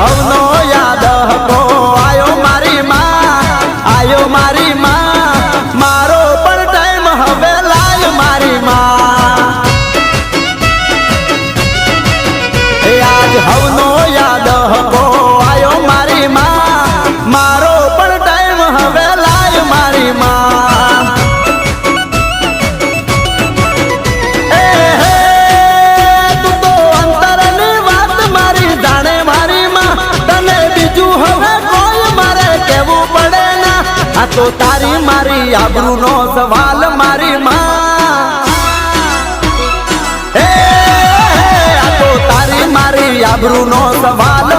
ભાવનો આ તો તારી મારી આબરૂ નો સવાલ મારી માં. આ તો તારી મારી આબરૂ નો સવાલ